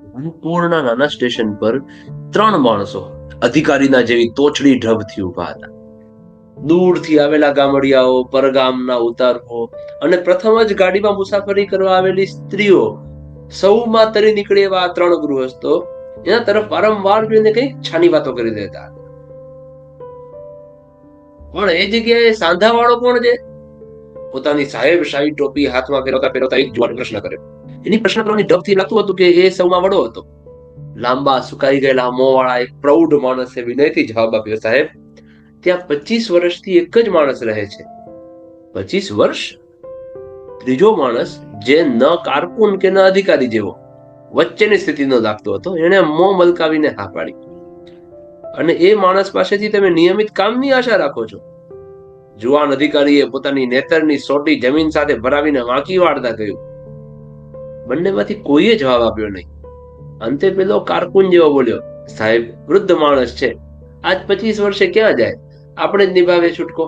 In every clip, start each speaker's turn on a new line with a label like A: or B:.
A: પૂર્ણ નાના સ્ટેશન પર ત્રણ માણસો અધિકારીના જેવી તોછડી ઢબથી ઊભા હતા. દૂરથી આવેલા ગામડિયાઓ, પરગામના ઉતારવો અને પ્રથમ જ ગાડીમાં મુસાફરી કરવા આવેલી સ્ત્રીઓ સૌમાં તરી નીકળે એવા ત્રણ ગૃહસ્થો એના તરફ વારંવાર જોઈને કંઈક છાની વાતો કરી દેતા પણ એ જગ્યાએ સાંધાવાળો કોણ છે? પોતાની સાહેબ શાહી ટોપી હાથમાં ફેરવતા ફેરવતા એક જુવાન પ્રશ્ન કર્યો. એની પ્રશ્ન કરવાની ઢબથી લાગતું હતું કે એ સૌમાં વડો હતો. લાંબા સુકાઈ ગયેલા મોંવાળા એક પ્રૌઢ માણસે વિનયથી જવાબ આપ્યો, સાહેબ, ત્યાં પચીસ વર્ષથી એક જ માણસ રહે છે. પચીસ વર્ષ? ત્રીજો માણસ, જે ન કારકુન કે ન અધિકારી જેવો, વચ્ચેની સ્થિતિનો લાગતો હતો. એણે મોં મલકાવીને હા પાડી. અને એ માણસ પાસેથી તમે નિયમિત કામની આશા રાખો છો? જુવાન અધિકારીએ પોતાની નેતરની સોટી જમીન સાથે ભરાવીને વાંકી વાળતા કહ્યું, બંનેમાંથી કોઈએ જવાબ આપ્યો નહીં. અંતે પેલો કારકુન જેવો બોલ્યો, સાહેબ, વૃદ્ધ માણસ છે. આજ પચીસ વર્ષે ક્યાં જાય? આપણે જ નિભાવે છૂટકો.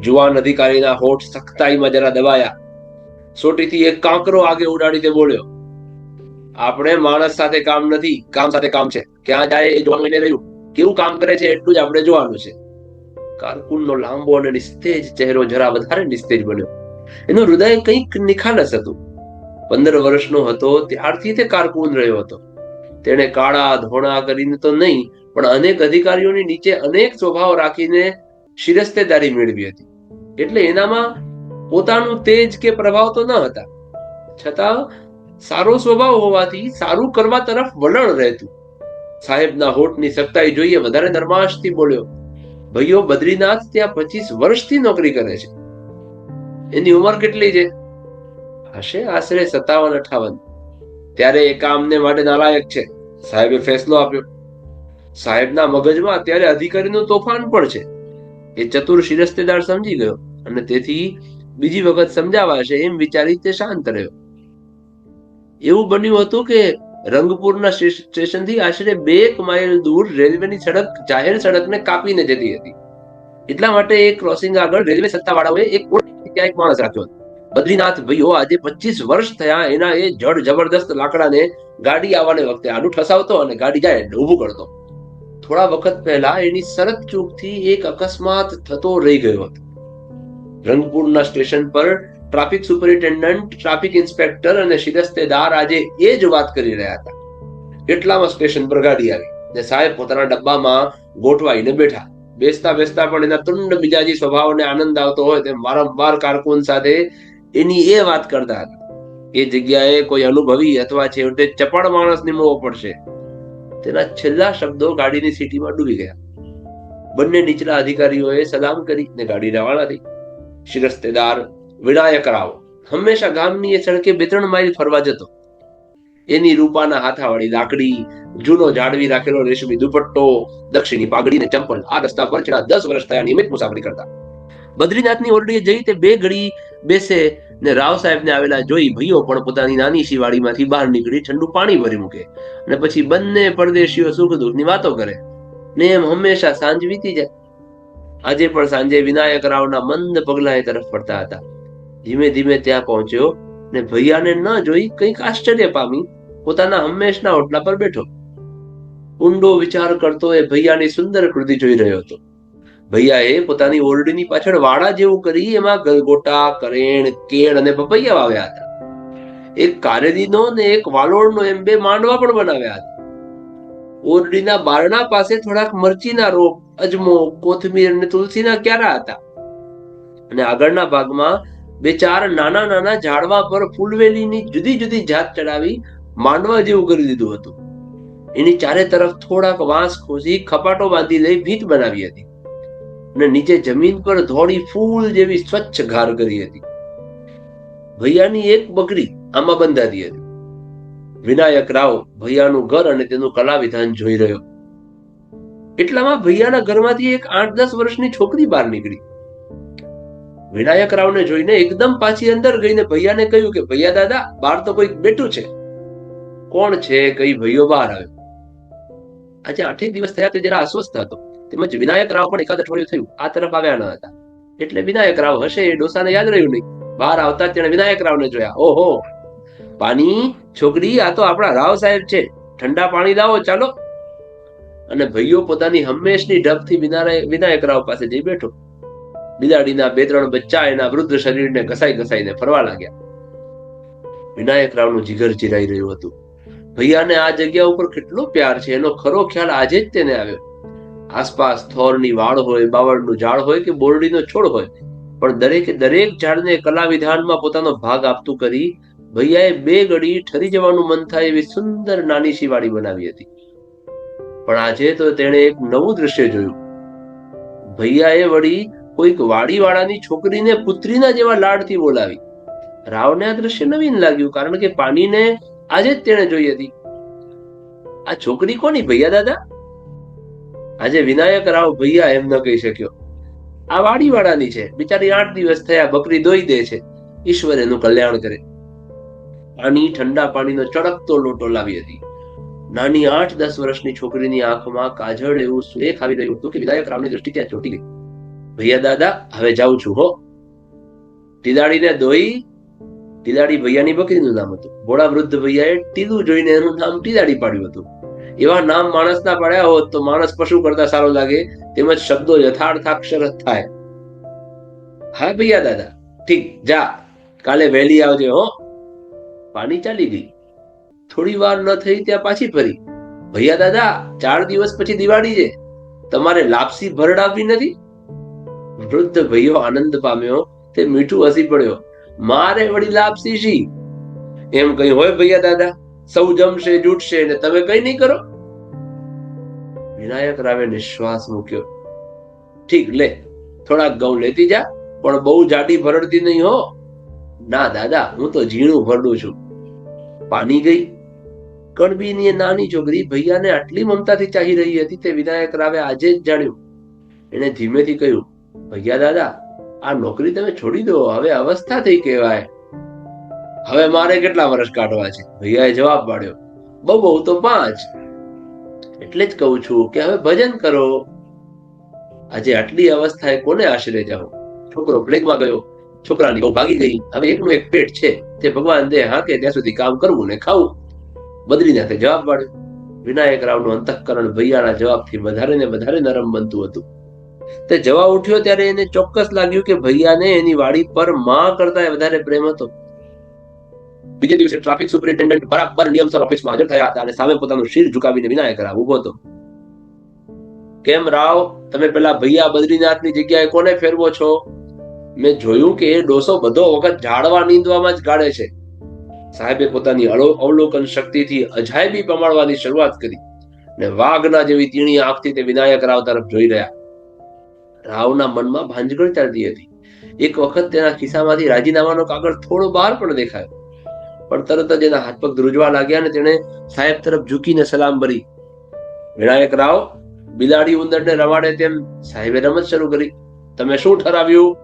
A: જુવાન અધિકારીના હોઠ સખ્તાઈમાં જરા દબાયા. સોટીથી એક કાંકરો આગે ઉડાડી તે બોલ્યો, આપણે માણસ સાથે કામ નથી કામ સાથે કામ છે. ક્યાં જાય એ જોવાનું એને રહ્યું? કેવું કામ કરે છે? એટલું જ આપણે જોવાનું છે. કારકુનનો લાંબો અને નિસ્તેજ ચહેરો જરા વધારે નિસ્તેજ બન્યો. એનું હૃદય કંઈક નિખાલસ હતું. પંદર વર્ષનો હતો, ત્યારથી તે કારકુન રહ્યો હતો. તેણે કાળા ધોણા કરીને તો નહીં, પણ અનેક અધિકારીઓની નીચે અનેક સ્વભાવ રાખીને શિરસ્તેદારી મેળવી હતી. એટલે એનામાં પોતાનું તેજ કે પ્રભાવ તો ન હતા. છતાં સારો સ્વભાવ હોવાથી સારું કરવા તરફ વલણ રહેતું. સાહેબના હોઠની સખ્તાઈ જોઈએ વધારે નરમાશથી બોલ્યો ભાઈઓ, બદ્રીનાથ ત્યાં પચીસ વર્ષથી નોકરી કરે છે. એની ઉંમર કેટલી છે? હશે આશરે સત્તાવન, અઠાવન. ત્યારે એ કામને માટે નાલાયક છે. સાહેબે ફેસલો આપ્યો. સાહેબના મગજમાં અત્યારે અધિકારીનું તોફાન પણ છે. એ ચતુર શિરસ્તેદાર સમજી ગયો અને તેથી બીજી વખત સમજાવાશે એમ વિચારી તે શાંત રહ્યો. એવું બન્યું હતું કે રંગપુરના સ્ટેશનથી આશરે બે માઇલ દૂર રેલવેની સડક, જાહેર સડકને કાપીને જતી હતી. એટલા માટે એ ક્રોસિંગ આગળ રેલવે સત્તાવાળાઓએ એક ત્યાં એક માણસ રાખ્યો હતો. બદ્રીનાથ ભાઈઓ આજે પચીસ વર્ષ થયા એના એ જડ જબરદસ્ત લાકડાને ગાડી આવવાને વખતે આડું ઠસાવતો અને ગાડી જાય એટલે ઊભું કરતો. થોડા વખત પહેલા એની સરત ચૂકથી એક અકસ્માત થતો રહી ગયો હતો. રંગપુરના સ્ટેશન પર ટ્રાફિક સુપરિન્ટેન્ડન્ટ, ટ્રાફિક ઇન્સ્પેક્ટર અને શિરસ્તેદાર આજે એ જ વાત કરી રહ્યા હતા. એટલામાં સ્ટેશન પર ગાડી આવી ને સાહેબ પોતાના ડબ્બામાં ગોઠવાઈને બેઠા. બેસતા બેસતા પણ એના તુંડ મિજાજી સ્વભાવને આનંદ આવતો હોય તેમ વારંવાર કારકુન સાથે એની એ વાત કરતા હતા. એ જગ્યાએ કોઈ અનુભવી અથવા છેવટે ચપળ માણસ નિમવો પડશે. તેના છેલ્લા શબ્દો ગાડીની સીટીમાં ડૂબી ગયા. બંને નીચલા અધિકારીઓએ સલામ કરી ને ગાડી રવાના થઈ. શિરસ્તેદાર વિનાયક રાવ હંમેશા ગામની એ સડકે બે ત્રણ માઇલ ફરવા જતો. એની રૂપાના હાથાવાળી લાકડી, જૂનો જાળવી રાખેલો રેશમી દુપટ્ટો, દક્ષિણી પાઘડી ને ચંપલ આ રસ્તા પર છેલ્લા દસ વર્ષ થયા નિયમિત મુસાફરી કરતા. બદ્રીનાથની ઓરડીએ જઈ તે બે ઘડી બેસે ને રાવ સાહેબને આવેલા જોઈ ભાઈઓ પણ પોતાની નાની શિવાળીમાંથી બહાર નીકળી ઠંડુ પાણી ભરી મૂકે અને પછી બંને પરદેશીઓ સુખ દુઃખની વાતો કરે. ને એમ હંમેશા સાંજ વીતી જાય. આજે પણ સાંજે વિનાયક રાવના મંદ પગલા એ તરફ પડતા હતા. ધીમે ધીમે ત્યાં પહોંચ્યો ને ભૈયાને ન જોઈ કંઈક આશ્ચર્ય પામી. પોતાના હંમેશના ઓટલા પર બેઠો. ઊંડો વિચાર કરતો એ ભૈયાની સુંદર કૃતિ જોઈ રહ્યો હતો. ભૈયાએ પોતાની ઓરડીની પાછળ વાડા જેવું કરી એમાં ગલગોટા, કરેણ, કેળ અને પપૈયા વાવ્યા હતા. એક કારેલીનો ને એક વાલોળનો એમ બે માંડવા પણ બનાવ્યા હતા. ઓરડીના બારણા પાસે થોડાક મરચીના રોપ, અજમો, કોથમીર અને તુલસીના ક્યારા હતા. અને આગળના ભાગમાં બે ચાર નાના નાના ઝાડવા પર ફૂલવેલીની જુદી જુદી જાત ચડાવી માંડવા જેવું કરી દીધું હતું. એની ચારે તરફ થોડાક વાંસ ખોસી ખપાટો બાંધી લઈ ભીત બનાવી હતી. અને નીચે જમીન પર ધોળી ફૂલ જેવી સ્વચ્છ ઘાર કરી હતી. ભૈયાની એક બકરી આમાં બંધાતી હતી. વિનાયક રાવ ભૈયાનું ઘર અને તેનું કલા વિધાન જોઈ રહ્યો. એટલામાં ભૈયાના ઘરમાંથી એક આઠ દસ વર્ષની છોકરી બહાર નીકળી. વિનાયક રાવને જોઈને એકદમ પાછી અંદર ગઈને ભૈયાને કહ્યું કે, ભૈયા દાદા બહાર તો કોઈક બેઠું છે. કોણ છે? કઈ ભાઈઓ બહાર આવ્યો? આજે આઠેક દિવસ થયા તે જરા અસ્વસ્થ હતો. તેમજ વિનાયક રાવ પણ એકાદ અઠવાડિયું થયું. આ તરફ આવ્યા ન હતા. એટલે વિનાયક રાવ હશે એ ડોસાને યાદ રહ્યું નહીં. બહાર આવતા તેણે વિનાયક રાવને જોયા. ઓહો! પાણી છોકરી, આ તો આપણા રાવ સાહેબ છે. ઠંડા પાણી લાવો, ચાલો. અને ભાઈઓ પોતાની હંમેશની ઢબથી વિનાયક રાવ પાસે જઈ બેઠો. બિલાડીના બે ત્રણ બચ્ચા એના વૃદ્ધ શરીરને ઘસાઈ ઘસાઈને ફરવા લાગ્યા. વિનાયક રાવનું જીગર ચીરાઈ રહ્યું હતું. ભૈયાને આ જગ્યા ઉપર કેટલો પ્યાર છે, એનો ખરો ખ્યાલ આજે જ તેને આવ્યો. આસપાસ થોરની વાળ હોય, બાવળનું ઝાડ હોય કે બોરડીનો છોડ હોય, પણ દરેકે દરેક ઝાડને કલા વિધાનમાં પોતાનો ભાગ આપતું કરી ભૈયાએ બે ગડી ઠરી જવાનું મન થાય એવી સુંદર નાની શિવાળી બનાવી હતી. પણ આજે તો તેણે એક નવું દ્રશ્ય જોયું. ભૈયાએ વળી કોઈક વાડીવાળાની છોકરીને પુત્રીના જેવા લાડથી બોલાવી. રાવને આ દ્રશ્ય નવીન લાગ્યું કારણ કે પાણીને આજે જ તેણે જોઈ હતી. આ છોકરી કોની ભૈયા દાદા? આજે વિનાયક રાવ ભૈયા એમ ન કહી શક્યો. આ વાડીવાળાની છે. બિચારી આઠ દિવસ થયા બકરી દોઈ દે છે. ઈશ્વર એનું કલ્યાણ કરે. પાણી ઠંડા પાણીનો ચળકતો લોટો લાવી હતી. નાની આઠ દસ વર્ષની છોકરીની આંખમાં કાજળ એવું સુરેખ આવી રહ્યું હતું કે વિનાયક રાવની દ્રષ્ટિ ત્યાં ચોટી ગઈ. ભૈયા દાદા, હવે જાઉં છું, હો. ટીલાડીને દોઈ ટીલાડી ભૈયાની બકરીનું નામ હતું. ભોળા વૃદ્ધ ભૈયાએ ટીલું જોઈને એનું નામ ટીલાડી પાડ્યું હતું. એવા નામ માણસના પાડ્યા હોત તો માણસ પશુ કરતા સારો લાગે, તેમજ શબ્દો યથાર્થાક્ષર થાય. હા ભૈયા દાદા, ઠીક, જા. કાલે વહેલી આવજે, હો. પાણી ચાલી ગઈ. થોડી વાર ન થઈ ત્યાં પાછી ફરી. ભૈયા દાદા, ચાર દિવસ પછી દિવાળી છે. તમારે લાપસી ભરડાવવી નથી? વૃદ્ધ ભૈયો આનંદ પામ્યો તે મીઠું હસી પડ્યો. મારે વળી લાપસી શી એમ કઈ હોય ભૈયા દાદા, સૌ જમશે, જૂટશે ને તમે કઈ નહીં કરો. વિનાયક રાવે નિશ્વાસ મૂક્યો. ઠીક, લે, થોડાક ઘઉં લેતી જા, પણ બહુ જાડી ભરડતી નહીં હો. ના દાદા, હું તો ઝીણું ભરડું છું. પાણી ગઈ. કણબીની નાની છોકરી ભૈયાને આટલી મમતાથી ચાહી રહી હતી તે વિનાયક રાવે આજે જ જાણ્યું. એને ધીમેથી કહ્યું ભૈયા દાદા, આ નોકરી તમે છોડી દો, હવે અવસ્થા થઈ કહેવાય. હવે મારે કેટલા વર્ષ કાઢવા છે? ભૈયાએ જવાબ પાડ્યો, બહુ બહુ તો પાંચ. એટલે જ કહું છું કે હવે ભજન કરો. આજે આટલી અવસ્થાએ કોને આશરે જાઓ છોકરો પ્લેગમાં ગયો, છોકરાની બહુ ભાગી ગઈ. હવે એકનું એક પેટ છે, તે ભગવાન દે હા કે ત્યાં સુધી કામ કરવું ને ખાવું. બદ્રીનાથે જવાબ પાડ્યો. વિનાયક રાવનું અંતઃકરણ ભૈયાના જવાબથી વધારે ને વધારે નરમ બનતું હતું. તે જવા ઉઠ્યો ત્યારે એને ચોક્કસ લાગ્યું કે ભૈયાને એની વાડી પરમાં કરતા વધારે પ્રેમ હતો. બીજે દિવસે ટ્રાફિક સુપરિન્ટેન્ડન્ટ બરાબર નિયમસર ઓફિસમાં હાજર થયા હતા અને સામે પોતાનું શિર ઝુકાવીને વિનાયક રાવ ઊભો હતો. કેમ રાવ? તમે પેલા ભૈયા બદ્રીનાથની જગ્યાએ કોને ફેરવો છો? મેં જોયું કે એ ડોસો બધો વખત ઝાડવા નીંદવામાં જ કાઢે છે. સાહેબે પોતાની અવલોકન શક્તિથી અજાયબી પમાડવાની શરૂઆત કરી ને વાઘના જેવી તીણી આંખથી તે વિનાયક રાવ તરફ જોઈ રહ્યા. રાવના મનમાં ભાંજગળ ચાલતી હતી. એક વખત તેના ખિસ્સામાંથી રાજીનામાનો કાગળ થોડો બહાર પણ દેખાયો. પણ તરત જ એના હાથ પગ ધ્રુજવા લાગ્યા અને તેણે સાહેબ તરફ ઝૂકીને સલામ ભરી. વિનાયક રાવ, બિલાડી ઉંદરને રમાડે તેમ સાહેબે રમત શરૂ કરી. તમે શું ઠરાવ્યું?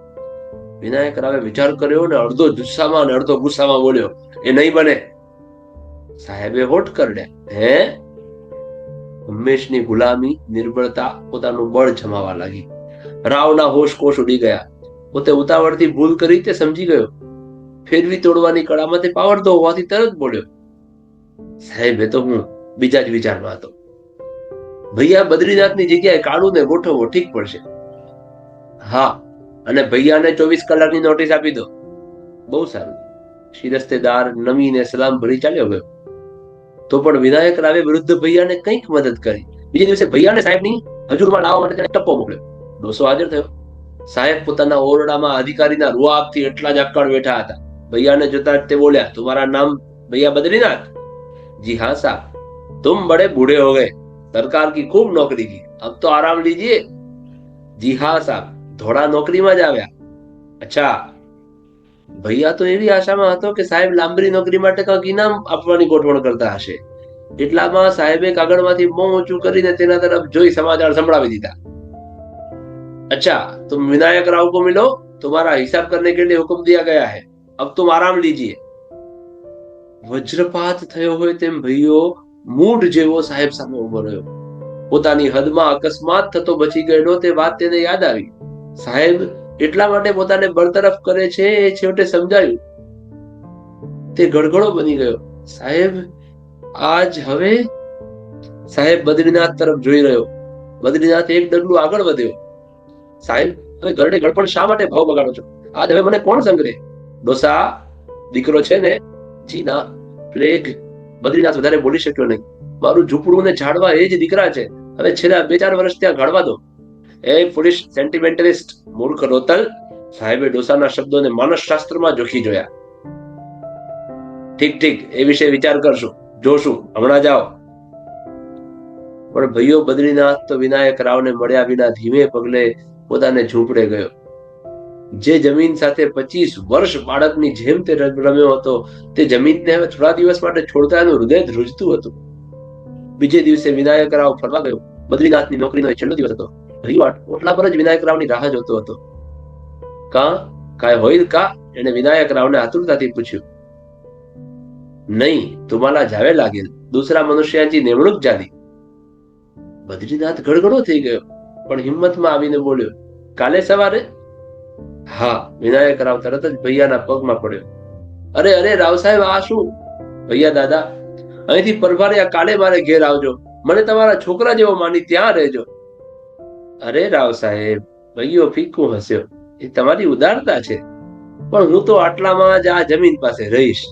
A: વિનાયક રાવે વિચાર કર્યો ને અડધો જુસ્સામાં અને અડધો ગુસ્સામાં બોલ્યો, એ નહીં બને. સાહેબે હોટ કરડ્યા, હે? હંમેશની ગુલામી, નિર્બળતા પોતાનું બળ જમાવા લાગી. રાવના હોશ કોશ ઉડી ગયા. પોતે ઉતાવળથી ભૂલ કરી તે સમજી ગયો. ફેરવી તોડવાની કળામાં તે પાવડતો હોવાથી તરત બોલ્યો, સાહેબ, એ તો હું બીજા જ વિચારમાં હતો. ભૈયા બદ્રીનાથની જગ્યાએ કાળુને ગોઠવવો ઠીક પડશે. હા, અને ભૈયાને ચોવીસ કલાકની નોટિસ આપી દો. બહુ સારું. શિરસ્તેદાર નમીને સલામ ભરી ચાલ્યો ગયો. તો પણ વિનાયક રાવે વૃદ્ધ ભૈયાને કંઈક મદદ કરી. બીજે દિવસે ભૈયાને સાહેબની હજુરમાં લાવવા માટે ટપ્પો મોકલ્યો. ડોસો હાજર થયો સાહેબ પોતાના ઓરડામાં અધિકારીના રૂઆબથી એટલા જ અક્કડ બેઠા હતા ભૈયાને જોતા જ તે બોલ્યા तुम्हारा नाम भैया बद्रीनाथ जी हाँ साहब तुम बड़े बूढ़े हो गए सरकार की खूब नौकरी की अब तो आराम लीजिए जी हाँ साहब ધોળા નોકરીમાં જ આવ્યા અચ્છા ભૈયા તો એવી આશામાં હતો કે સાહેબ લાંબરી નોકરી માટે કંઈક ઇનામ આપવાની ગોઠવણ કરતા હશે એટલામાં સાહેબે કાગળમાંથી મોં ઊંચું કરીને તેના તરફ જોઈ સમાચાર સંભળાવી દીધા अच्छा तुम विनायक राव को मिलो तुम्हारा हिसाब करने के लिए हुक्म दिया गया है अब तुम आराम लीजिए વજ્રપાત થયો હોય તેમ ભઈઓ મૂઢ જેવો સાહેબ સામે ઉભો રહ્યો પોતાની હદમાં અકસ્માત થતો બચી ગયેલો તે વાત તેને યાદ આવી સાહેબ એટલા માટે પોતાને બરતરફ કરે છે એ છેવટે સમજાયું તે ગડગડો બની ગયો સાહેબ આજ હવે સાહેબ બદ્રીનાથ તરફ જોઈ રહ્યો બદ્રીનાથ એક ડગલું આગળ વધ્યો સાહેબ, તમે ગરડે ગળપણ શા માટે ભાવ બગાડો છો? આજ હવે મને કોણ સંગ્રહે ડોસા, દીકરો છે ને જી ના પ્લેગ બદ્રીનાથ વધારે બોલી શક્યો નહીં. મારું ઝૂંપડું ને ઝાડવા એ જ દીકરા છે. હવે છેલ્લા બે ચાર વર્ષ ત્યાં ગાળવા દો. એ પોલીસ સેન્ટિમેન્ટલિસ્ટ મૂર્ખ રોતલ, સાહેબે ડોસાના શબ્દોને માનસશાસ્ત્રમાં જોખી જોયા. ઠીક ઠીક, એ વિશે વિચાર કરશું. જોશું, હમણાં જાઓ. પણ ભાઈઓ બદ્રીનાથ તો વિનાયક રાવને મળ્યા વિના ધીમે પગલે પોતાને ઝૂંપડે ગયો. જે જમીન સાથે પચીસ વર્ષ બાળકની જેમ તે રમ્યો હતો, તે જમીનને હવે થોડા દિવસ માટે છોડતા એનું હૃદય ધ્રુજતું હતું. બીજે દિવસે વિનાયક રાવ ફરવા ગયો. બદ્રીનાથની નોકરીનો છેલ્લો દિવસ હતો. રીવાટ ઓટલા પર જ વિનાયક રાવની રાહ જોતો હતો. કા? કાય હોય કા? એને વિનાયક રાવને આતુરતાથી પૂછ્યું. નહીં, તુમાલા જાવે લાગેલ. દુસરા મનુષ્યાची नेमणूक झाली બદ્રીનાથ ગડગડો થઈ ગયો. પણ હિંમતમાં આવીને બોલ્યો, કાલે સવારે? હા. વિનાયક રાવ તરત જ ભૈયાના પગમાં પડ્યો. અરે અરે, રાવ સાહેબ, આ શું? ભૈયા દાદા, અહીંથી પરભાર્યા કાલે મારે ઘેર આવજો. મને તમારા છોકરા જેવો માની ત્યાં રહેજો. અરે, રાવ સાહેબ, ભૈયો ફીકું હસ્યો. એ તમારી ઉદારતા છે. પણ હું તો આટલામાં જ આ જમીન પાસે રહીશ.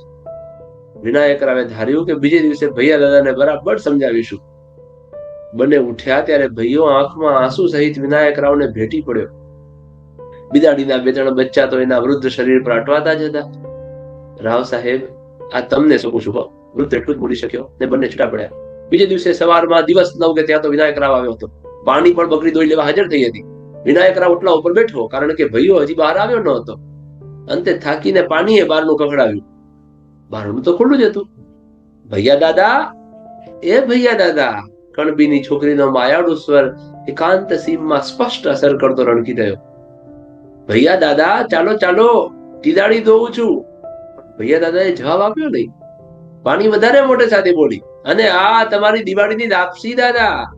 A: વિનાયક રાવે ધાર્યું કે બીજે દિવસે ભૈયા દાદાને બરાબર સમજાવીશું. બંને ઉઠ્યા ત્યારે ભાઈઓ આંખમાં આંસુ સહિત વિનાયક રાવને ભેટી પડ્યો. બિદાડીના બે ત્રણ બચ્ચા તો એના વૃદ્ધ શરીર પર અટવાતા જ હતા. રાવ સાહેબ, આ તમને શું પૂછું વૃદ્ધ એટલું જ બોલી શક્યો ને બંને છૂટા પડ્યા. બીજે દિવસે સવારમાં દિવસ નવ કે ત્યાં તો વિનાયક રાવ આવ્યો હતો. પાણી પણ બકરી દોઈ લેવા હાજર થઈ હતી. વિનાયક રાવ ઓટલા ઉપર બેઠો, કારણ કે ભૈયો હજી બહાર આવ્યો ન હતો. અંતે થાકીને પાણીએ બહારનું કખડાવ્યું બહારનું તો ખુલ્લું જ હતું. ભૈયા દાદા, એ ભૈયા દાદા કણબીની છોકરીનો માયાળુ સ્વર એકાંત સીમમાં સ્પષ્ટ અસર કરતો રણકી રહ્યો ભૈયા દાદા, ચાલો ચાલો ટીદાળી દોઉં છું. ભૈયા દાદાએ જવાબ આપ્યો નહીં. પાણી વધારે મોટે સાથે બોલી. અને આ તમારી દિવાળીની લાપસી દાદા.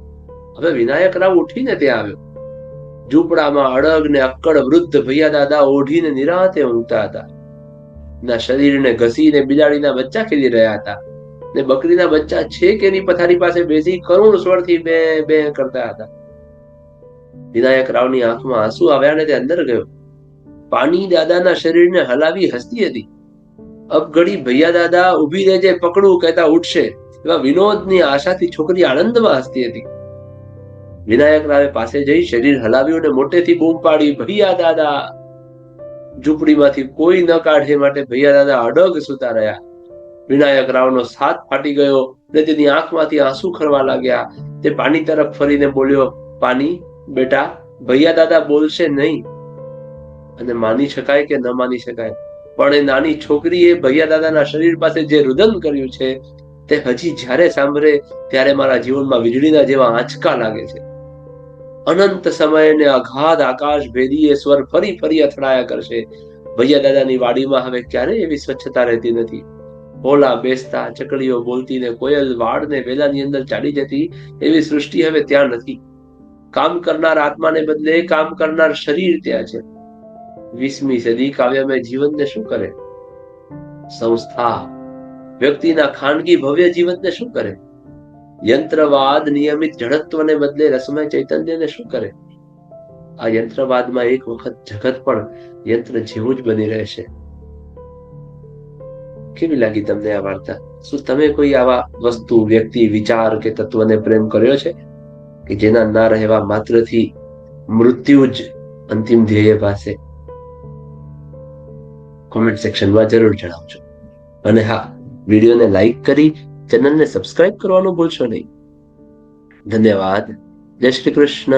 A: હવે વિનાયક રાવ ઉઠીને ત્યાં આવ્યો. ઝૂંપડામાં અડગ ને અક્કડ વૃદ્ધ ભૈયા દાદા ઓઢીને નિરાતે ઊંઘતા હતા. ના શરીરને ઘસીને બિલાડીના બચ્ચા ખેલી રહ્યા હતા. ને બકરીના બચ્ચા છે કે એની પથારી પાસે બેસી કરુણ સ્વરથી બે બે કરતા હતા. વિનાયક રાવની આંખમાં આંસુ આવ્યા ને તે અંદર ગયો. પાણી દાદાના શરીરને હલાવી હસતી હતી. અબઘડી ભૈયા દાદા ઊભી રહેજે પકડું કહેતા ઉઠશે એવા વિનોદની આશાથી છોકરી આનંદમાં હસતી હતી. વિનાયક રાવે પાસે જઈ શરીર હલાવ્યું અને મોટેથી બૂમ પાડી, ભૈયા દાદા! ઝૂંપડીમાંથી કોઈ ન કાઢે માટે ભૈયા દાદા અડગ સુતા રહ્યા. વિનાયક રાવનો સાથ ફાટી ગયો ને તેની આંખમાંથી આંસુ ખરવા લાગ્યા. તે પાણી તરફ ફરીને બોલ્યો, પાણી, બેટા, ભૈયા દાદા બોલશે નહીં. અને માની શકાય કે ન માની શકાય, પણ એ નાની છોકરીએ ભૈયા દાદાના શરીર પાસે જે રુદન કર્યું છે, તે હજી જ્યારે સાંભળે, ત્યારે મારા જીવનમાં વીજળીના જેવા આંચકા લાગે છે. અનંત સમયને અગાધ આકાશ ભેદી એ સ્વર ફરી ફરી અથડાયા કરશે. ભૈયા દાદાની વાડીમાં હવે ક્યારે એવી સ્વચ્છતા રહેતી નથી. હોલા બેસતા ચકડીઓ બોલતી ને કોયલ વાડ ને વેલાની અંદર ચાલી જતી, એવી સૃષ્ટિ હવે ત્યાં નથી. કામ કરનાર આત્માને બદલે કામ કરનાર શરીર ત્યાં છે. વીસમી સદી કાવ્યમય જીવનને શું કરે? સંસ્થા. વ્યક્તિના ખાનગી ભવ્ય જીવનને શું કરે? યંત્રવાદ નિયમિત જડત્વને બદલે રસમય ચૈતન્યને શું કરે? આ યંત્રવાદમાં એક વખત જગત પણ યંત્ર જેવું જ બની રહેશે. કેવી લાગી તમને આ વાર્તા? શું તમે કોઈ આવા વસ્તુ, વ્યક્તિ, વિચાર કે તત્વને પ્રેમ કર્યો છે? કે જેના ના રહેવા માત્રથી મૃત્યુ જ અંતિમ ધ્યેય પાસે? કોમેન્ટ સેક્શનમાં જરૂર જણાવજો. અને હા, વિડીયોને લાઈક કરી ચેનલને સબસ્ક્રાઇબ કરવાનું ભૂલશો નહીં. ધન્યવાદ. જય શ્રી કૃષ્ણ.